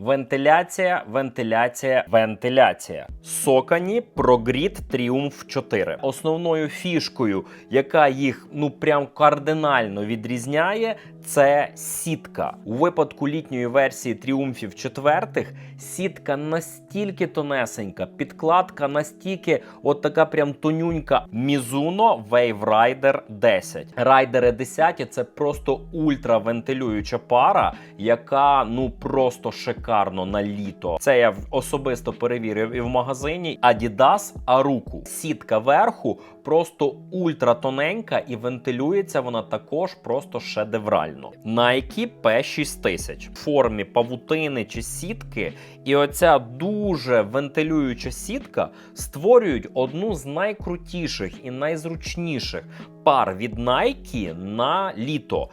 Вентиляція, вентиляція, вентиляція. Сокані Progrit Triumph 4. Основною фішкою, яка їх ну прям кардинально відрізняє, це сітка. У випадку літньої версії тріумфів четвертих сітка настільки тонесенька, підкладка настільки от така прям тонюнька. Mizuno Wave Rider 10. Райдери 10 це просто ультравентилююча пара, яка ну просто шикарно на літо. Це я особисто перевірив і в магазині Adidas Aruku. Сітка верху просто ультратоненька і вентилюється вона також просто шедеврально. Nike P6000 в формі павутини чи сітки, і оця дуже вентилююча сітка створюють одну з найкрутіших і найзручніших пар від Nike на літо.